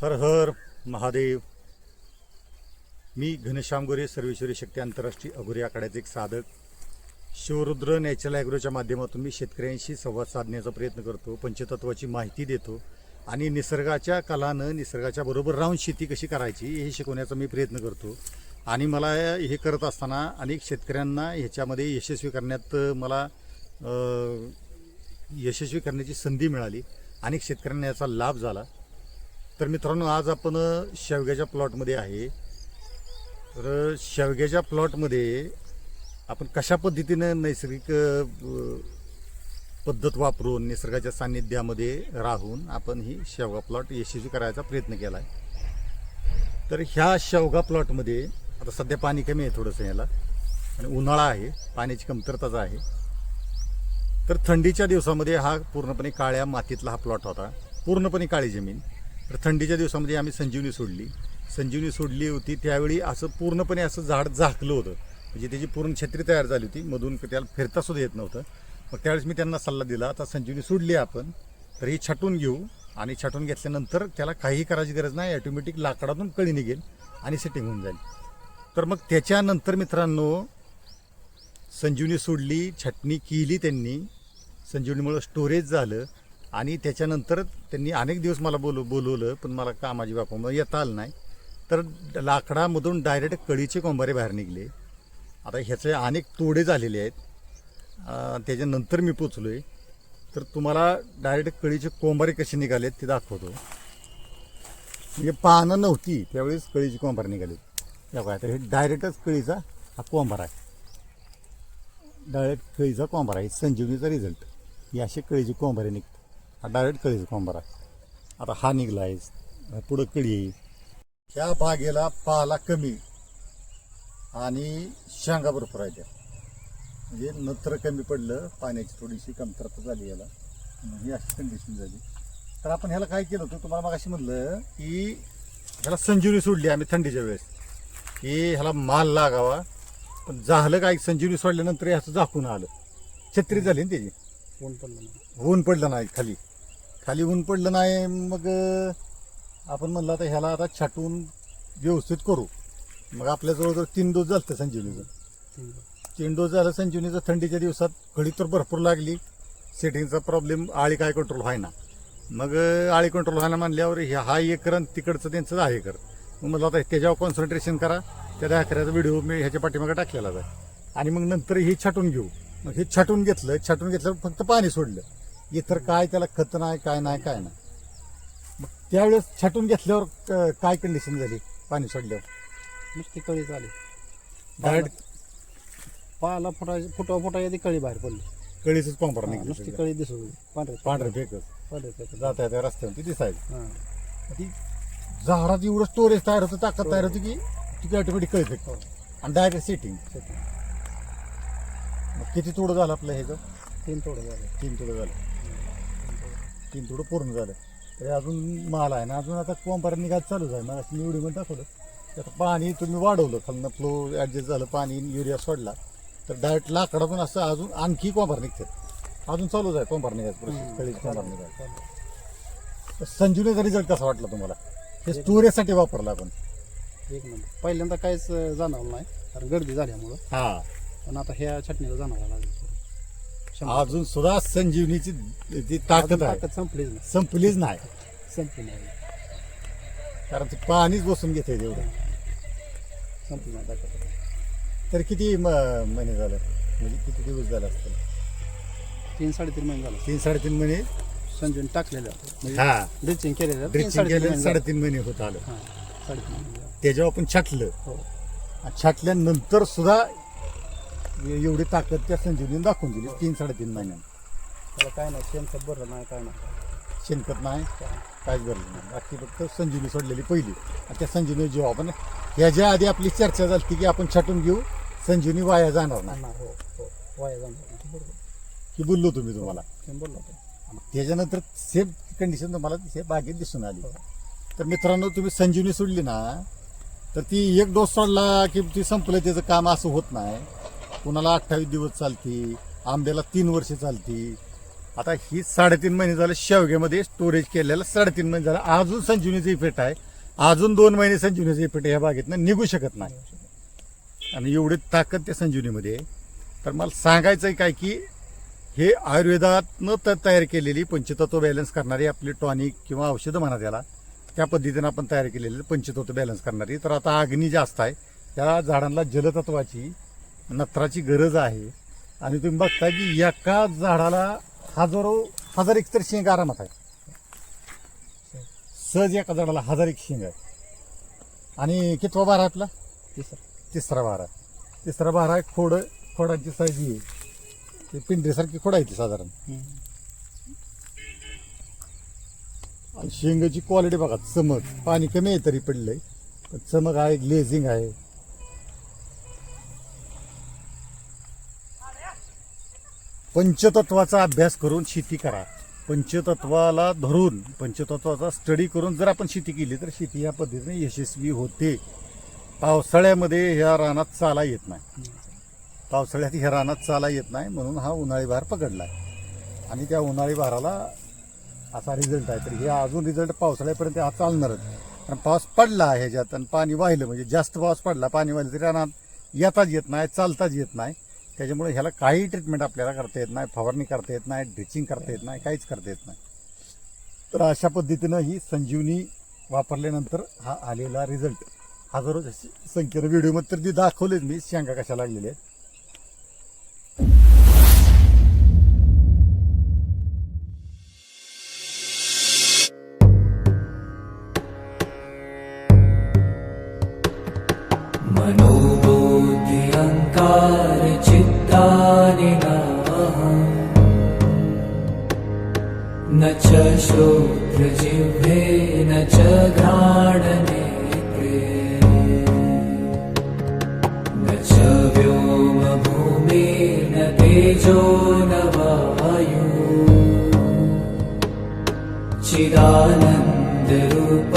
हर हर महादेव. मी घनश्याम गोरे सर्वेश्वरी शक्ती आंतरराष्ट्रीय अघोरे आखाड्याचे एक साधक. शिवरुद्र नॅचरल ॲग्रोच्या माध्यमातून मी शेतकऱ्यांशी संवाद साधण्याचा प्रयत्न करतो पंचतत्वाची माहिती देतो आणि निसर्गाच्या कलानं निसर्गाच्या बरोबर राहून शेती कशी करायची हे शिकवण्याचा मी प्रयत्न करतो. आणि मला हे करत असताना अनेक शेतकऱ्यांना ह्याच्यामध्ये यशस्वी करण्यात मला यशस्वी करण्याची संधी मिळाली. अनेक शेतकऱ्यांना याचा लाभ झाला. तर मित्रांनो आज आपण शेवग्याच्या प्लॉटमध्ये आहे. तर शेवग्याच्या प्लॉटमध्ये आपण कशा पद्धतीनं नैसर्गिक पद्धत वापरून निसर्गाच्या सान्निध्यामध्ये राहून आपण ही शेवगा प्लॉट यशस्वी करायचा प्रयत्न केला आहे तर ह्या शेवगा प्लॉटमध्ये आता सध्या पाणी कमी आहे थोडंसं याला आणि उन्हाळा आहे पाण्याची कमतरताच आहे. तर थंडीच्या दिवसामध्ये हा पूर्णपणे काळ्या मातीतला हा प्लॉट होता. पूर्णपणे काळी जमीन. तर थंडीच्या दिवसामध्ये आम्ही संजीवनी सोडली. संजीवनी सोडली होती. त्यावेळी असं पूर्णपणे असं झाड झाकलं होतं. म्हणजे त्याची पूर्ण छत्री तयार झाली होती. मधून त्याला फिरता सुद्धा येत नव्हतं. मग त्यावेळेस मी त्यांना सल्ला दिला आता संजीवनी सोडली आपण तर ही छाटून घेऊ आणि छाटून घेतल्यानंतर त्याला काहीही करायची गरज नाही. ऑटोमॅटिक लाकडातून कळी निघेल आणि सेटिंग होऊन जाईल. तर मग त्याच्यानंतर मित्रांनो संजीवनी सोडली छटणी केली त्यांनी. संजीवनीमुळं स्टोरेज झालं आणि त्याच्यानंतर त्यांनी अनेक दिवस मला बोलव बोलवलं पण मला कामाची बापामुळे येता आलं नाही. तर लाकडामधून डायरेक्ट कळीचे कोंबारे बाहेर निघले. आता ह्याचे अनेक तोडे झालेले आहेत. त्याच्यानंतर मी पोचलो आहे तर तुम्हाला डायरेक्ट कळीचे कोंबारे कसे निघालेत ते दाखवतो. म्हणजे पानं नव्हती त्यावेळेस कळीची कोंबारे निघाले. या बघा, आता हे डायरेक्टच कळीचा हा कोंबार आहे. डायरेक्ट कळीचा कोंबार आहे. संजीवनीचा रिझल्ट ही अशी कळीची कोंभारी निघतात हा डायरेक्ट कळीचा कोंभार आहे. आता हा निघला आहे. पुढं कळी ह्या बागेला पाला कमी आणि शेंगा भरपूर आहे त्या म्हणजे नत्र कमी पडलं पाण्याची थोडीशी कमतरता झाली याला. ही अशी कंडिशन झाली. तर आपण ह्याला काय केलं होतं? तुम्हाला मग अशी म्हटलं की ह्याला संजीवनी सोडली आम्ही थंडीच्या वेळेस. की ह्याला माल लागावा. पण झालं काय? संजीवनी सोडल्यानंतर ह्याचं झाकून आलं. छत्री झाली ना त्याची. ऊन पडलं नाही. ऊन पडलं नाही खाली. खाली ऊन पडलं नाही मग अं, आपण म्हणलं आता ह्याला आता छाटून व्यवस्थित करू. मग आपल्या जवळजवळ तीन डोस झालं संजीवनीचं. तीन तीन डोस झालं संजीवनीचं थंडीच्या दिवसात कळी तर भरपूर लागली. सेटिंगचा प्रॉब्लेम आळी काय कंट्रोल व्हायना. मग अं, आळी कंट्रोल व्हायला म्हणल्यावर हे हा एकर आणि तिकडचं त्यांचं दहा एकर मग म्हणलं आता त्याच्यावर कॉन्सन्ट्रेशन करा. त्या दहा एकराचा व्हिडिओ मी ह्याच्या पाठीमागे टाकलेला आहे. आणि मग नंतर हे छाटून घेऊ. मग हे छाटून घेतलं छाटून घेतल्यावर फक्त पाणी सोडलं. इतर काय त्याला खत नाही काय नाही काय नाही. मग त्यावेळेस छाटून घेतल्यावर काय कंडिशन झाली पाणी सोडल्यावर? नुसती कळी झाली. डायरेक्ट पाला फुटा फुटा फुटा येते कळी बाहेर पडली. कळीच पंपर हा, नुसती निघली कळी दिसू पांढरे पांढरे फेकच पांढरे फेकत. जाता येत्या रस्त्यावर ती दिसायची हा. ती झाडात एवढं स्टोरेज तयार होतं ताकद तयार होती की ती ऑटोमॅटिक कळी फेकतो. आणि डायरेक्ट सेटिंग. किती तोडं झालं आपलं ह्याचं तीन थोडं झालं. तीन तोडं झालं. तीन तोडं पूर्ण झालं. तरी अजून माल आहे ना अजून आता कोंपार निघायचं चालूच आहे. मग मी एवढी पण दाखवलं. आता पाणी तुम्ही वाढवलं. खालनं फ्लो ॲडजस्ट झालं पाणी युरिया सोडला. तर डायरेक्ट लाकडातून असं अजून आणखी कोंभार निघतात अजून चालूच आहे कोंभार निघायचं प्रोसेस कळीच कोंभार निघायचं. तर संजीवनीचा रिझल्ट कसा वाटला तुम्हाला? हे स्टोरेजसाठी वापरला आपण. एक नंबर. पहिल्यांदा काहीच जाणवलं नाही. कारण गर्दी झाल्यामुळं. हा. पण आता ह्या लागली शंभर. अजून सुद्धा संजीवनीची जी ताकद आहे. संपलीच नाही. संपलीच नाही. संपली नाही. कारण ते पाणीच बसून घेते तेवढं. संपली नाही ताकद. तर किती महिने झालं? म्हणजे किती दिवस झाले असतील? तीन साडेतीन महिने झाले. तीन साडेतीन महिने? संजीवन टाकलेलं म्हणजे हा. ड्रिचिंग केलेलं तीन ड्रिचिंग साडेतीन महिने झाले. साडेतीन महिने होत आलं. हा साडेतीन. त्याच्यावर आपण छाटलं. हो. छाटल्यानंतर सुद्धा एवढी ताकद त्या संजीवनीने दाखवून दिली तीन साडेतीन महिन्यात. त्याला काय नाही शेणखत बरं नाही काय नाही. शेणखत नाही काहीच भरलं नाही. बाकी फक्त संजीवनी सोडलेली पहिली. आणि त्या संजीवनी जेव्हा आपण ह्याच्या आधी आपली चर्चा झाली की आपण छाटून घेऊ संजीवनी वाया जाणार नाही. नाही, हो हो. वाया जाणार. बरोबर. की बोललो तुम्ही तुम्हाला. तुम्ही बोलला. त्याच्यानंतर सेम कंडिशन तुम्हाला ते बागेत दिसून आली. तर मित्रांनो तुम्ही संजीवनी सोडली ना तर ती एक डोस सोडला की ती संपलं त्याचं काम असं होत नाही. कुणाला अठ्ठावीस दिवस चालती आंब्याला तीन वर्ष चालती. आता ही साडेतीन महिने झालं शेवग्यामध्ये स्टोरेज केलेलं साडेतीन महिने झालं. अजून संजीवनीचा इफेक्ट आहे. अजून दोन महिने संजीवनीचा इफेक्ट ह्या बागेतनं निघू शकत नाही. आणि एवढी ताकद त्या संजीवनीमध्ये आहे. तर मला सांगायचं आहे काय की हे आयुर्वेदातनं तर तयार केलेली पंचतत्व बॅलन्स करणारी आपली टॉनिक किंवा औषधं म्हणा त्याला त्या पद्धतीनं आपण तयार केलेली पंचतत्व बॅलन्स करणारी. तर आता अग्नी जास्त आहे. त्या झाडांना जलतत्वाची नत्राची गरज आहे. आणि तुम्ही बघता की एका झाडाला हजारो हजार एक तर शेंग आरामात आहे. सहज एका झाडाला हजार एक शेंग आहे. आणि कितवा बारा आपला? तिसरं. तिसरा बारा तिसरा बारा आहे खोड खोडांची साईज ही आहे. ते पिंढरीसारखी खोड आहे ती साधारण. आणि शेंगाची क्वालिटी बघा चमक. पाणी कमी आहे तरी पडलंय. पण चमक आहे ग्लेझिंग आहे. पंचतत्वाचा अभ्यास करून शेती करा. पंचतत्वाला धरून पंचतत्वाचा स्टडी करून जर आपण शेती केली तर शेती या पद्धतीने यशस्वी होते. पावसाळ्यामध्ये ह्या रानात चाला येत नाही. पावसाळ्यात ह्या रानात चाला येत नाही म्हणून हा उन्हाळी भार पकडला. आणि त्या उन्हाळी भाराला असा रिझल्ट आहे. तर हे अजून रिझल्ट पावसाळ्यापर्यंत हा चालणारच कारण पाऊस पडला ह्याच्यात आणि पाणी वाहिलं म्हणजे जास्त पाऊस पडला पाणी वाहिलं तरी रानात येताच येत नाही चालताच येत नाही. त्याच्यामुळे ह्याला काही ट्रीटमेंट आपल्याला करता येत नाही. फवारणी करता येत नाही ड्रिचिंग करता येत नाही काहीच करता येत नाही. तर अशा पद्धतीनं ही संजीवनी वापरल्यानंतर हा आलेला रिझल्ट हजारो संख्येनं व्हिडिओमध्ये तर ती दाखवलेच मी शेंगा कशा लागलेल्या आहेत. मनोबुद्धि नाहम् न च श्रोत्रजिह्वे न च घ्राणनेत्रे न च व्योमभूमिर्न तेजो न वायु। चिदानन्दरूप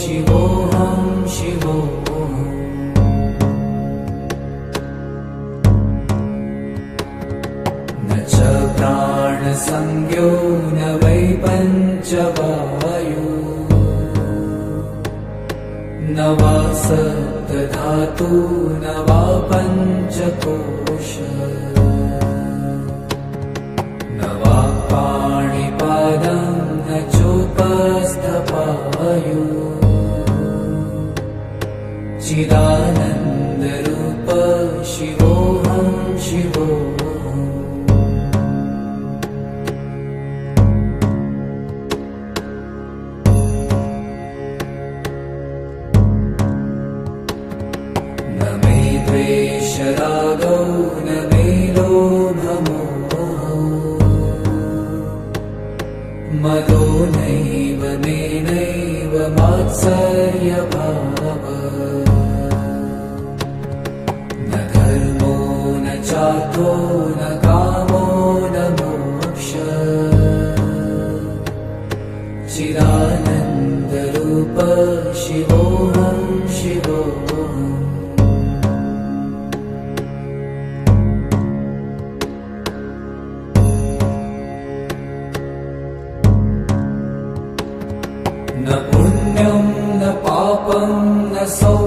शिवोऽहं शिवोऽहम् प्राणसंज्ञो न वै पञ्चवायु। न वा सप्तधातु न वा पञ्चकोश। न वा पाणिपादं न चोपस्थपायु। चिदानन्दरूप शिवोऽहं शिवोऽहम्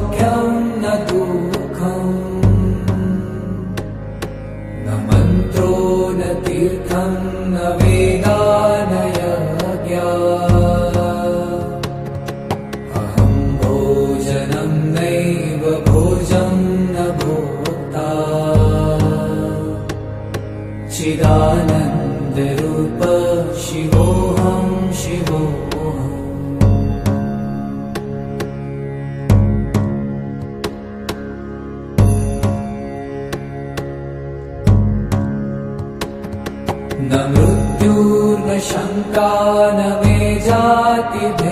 न सौख्यं न का ने जाति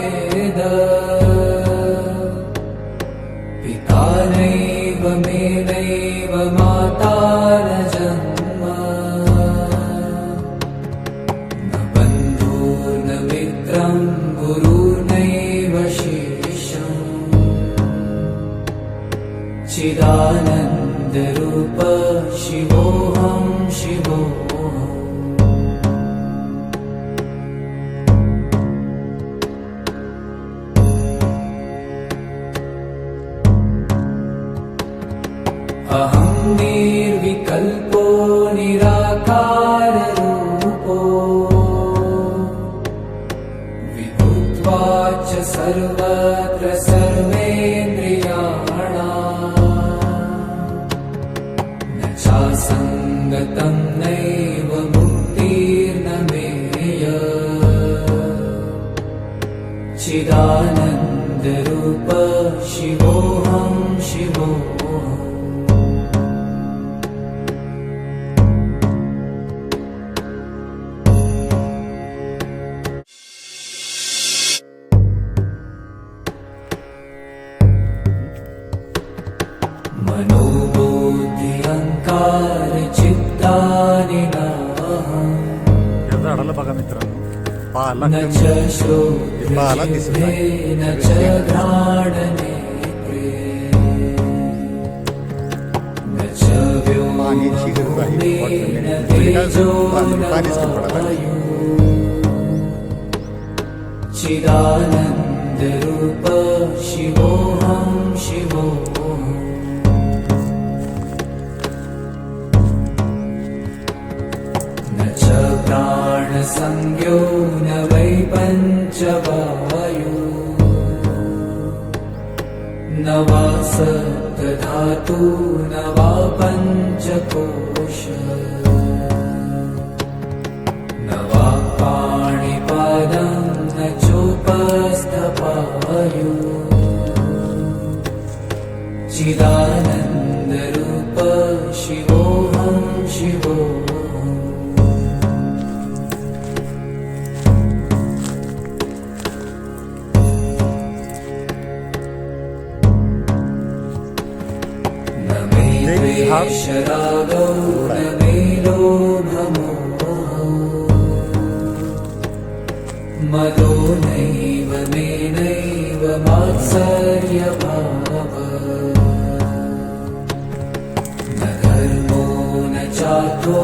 अडलं बघा मित्रांनो पाला पाला दिसला पाणी शिजत राहील पाणीच पडत चिदानंद रूप शिवोहम शिवो प्राणसंज्ञो न वै पञ्चवायु। न वा सप्तधातु न वा पञ्चकोश। न वा पाणिपादं न चोपस्थपायु। चिदानन्दरूप शिवोऽहं शिवोऽहम् मदो नैव मे नैव मात्सर्यभाव न धर्मो न चार्थो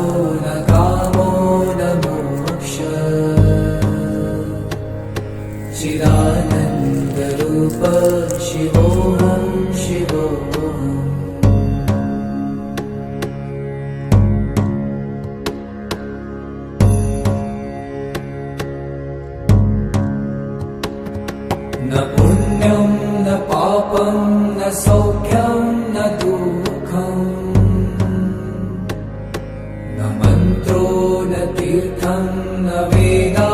सौख्यं न दुःखम् न मन्त्रो न तीर्थं न वेदा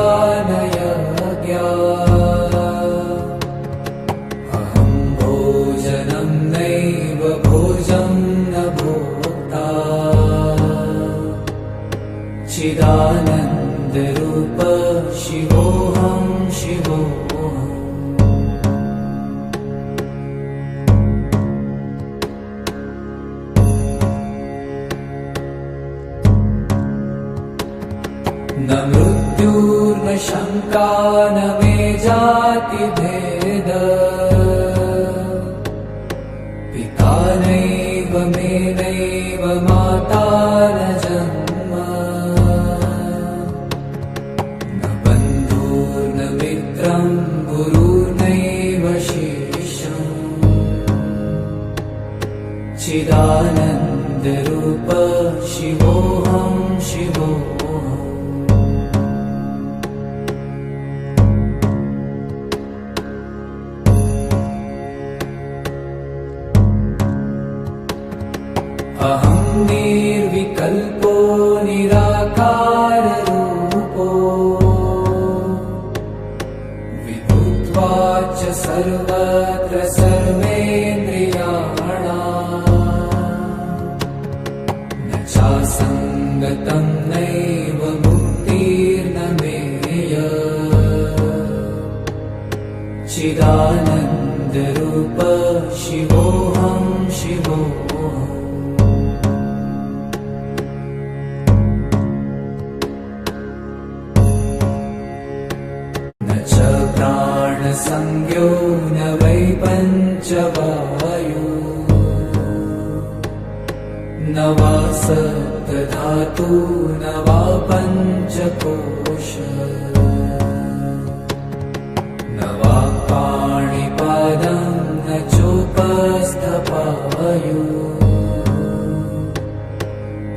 पिता नैव मे नैव माता न जन्म। न बन्धुर्न मित्रं गुरुर्नैव शिष्यम् चिदानन्दरूप शिवोऽहं च सर्वत्र सर्वेन्द्रियाणा। न चासङ्गतम् नैव मुक्तिर्न मेय। चिदानन्दरूप शिवो वै पञ्च पावयु न वा सप्तधातु न वा पञ्चकोश। न वा पाणिपादं न चोपस्तपावयु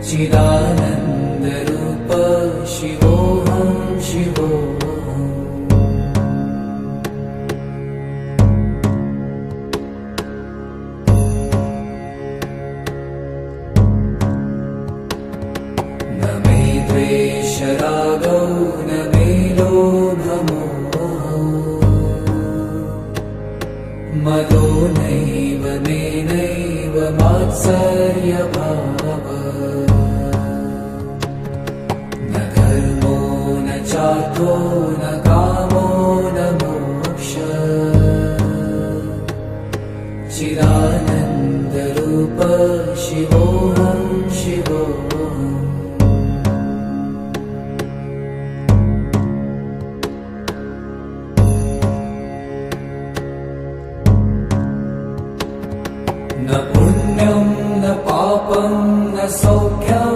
चिदानन्दरूपशिवोऽहं शिवो। सर्यभाव न धर्मो न चातो न कामो न मोक्ष। चिरानन्दरूप शिवोऽहं शिवो। So soul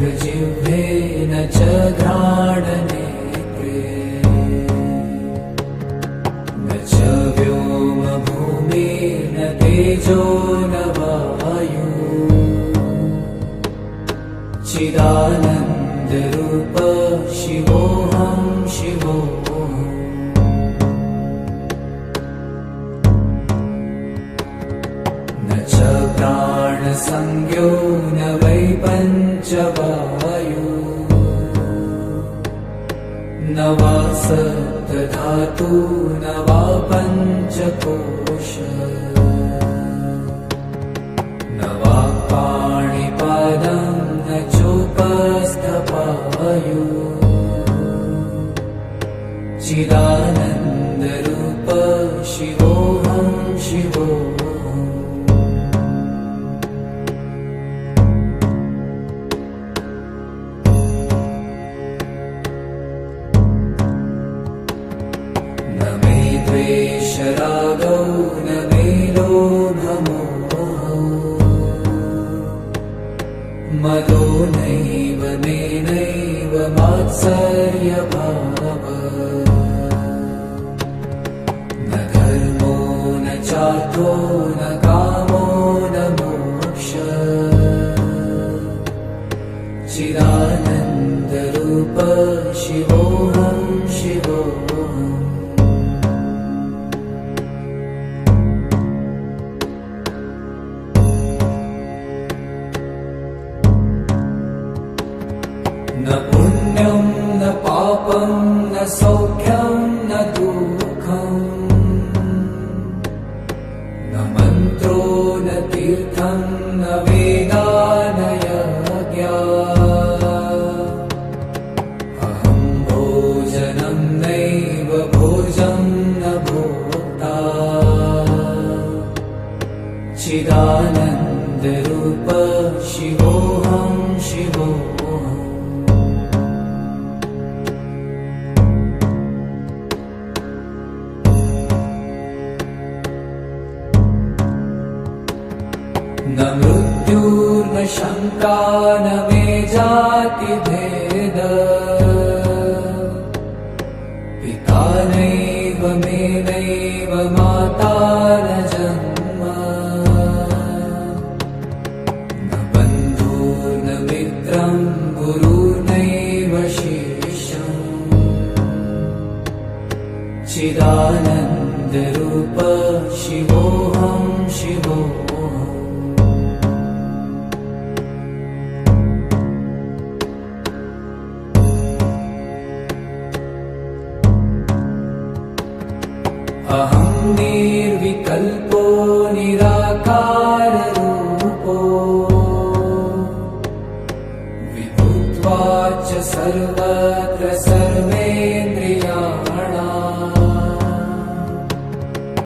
्रचिह्ेन च घ्राणनेत्रे न च व्योमभूमेन तेजो न वायु। चिदानन्दरूप शिवोऽहं शिवो। संज्ञो न वै पञ्च पावयु न वा सप्तधातु न वा पञ्चकोश। न वा पाणिपादं न चोपस्थ पावयु चिदानन्दरूपशिवोऽहं शिवो। চাইতো না नैव भोजम् न भोक्ता। चिदानन्दरूप शिवो नन्द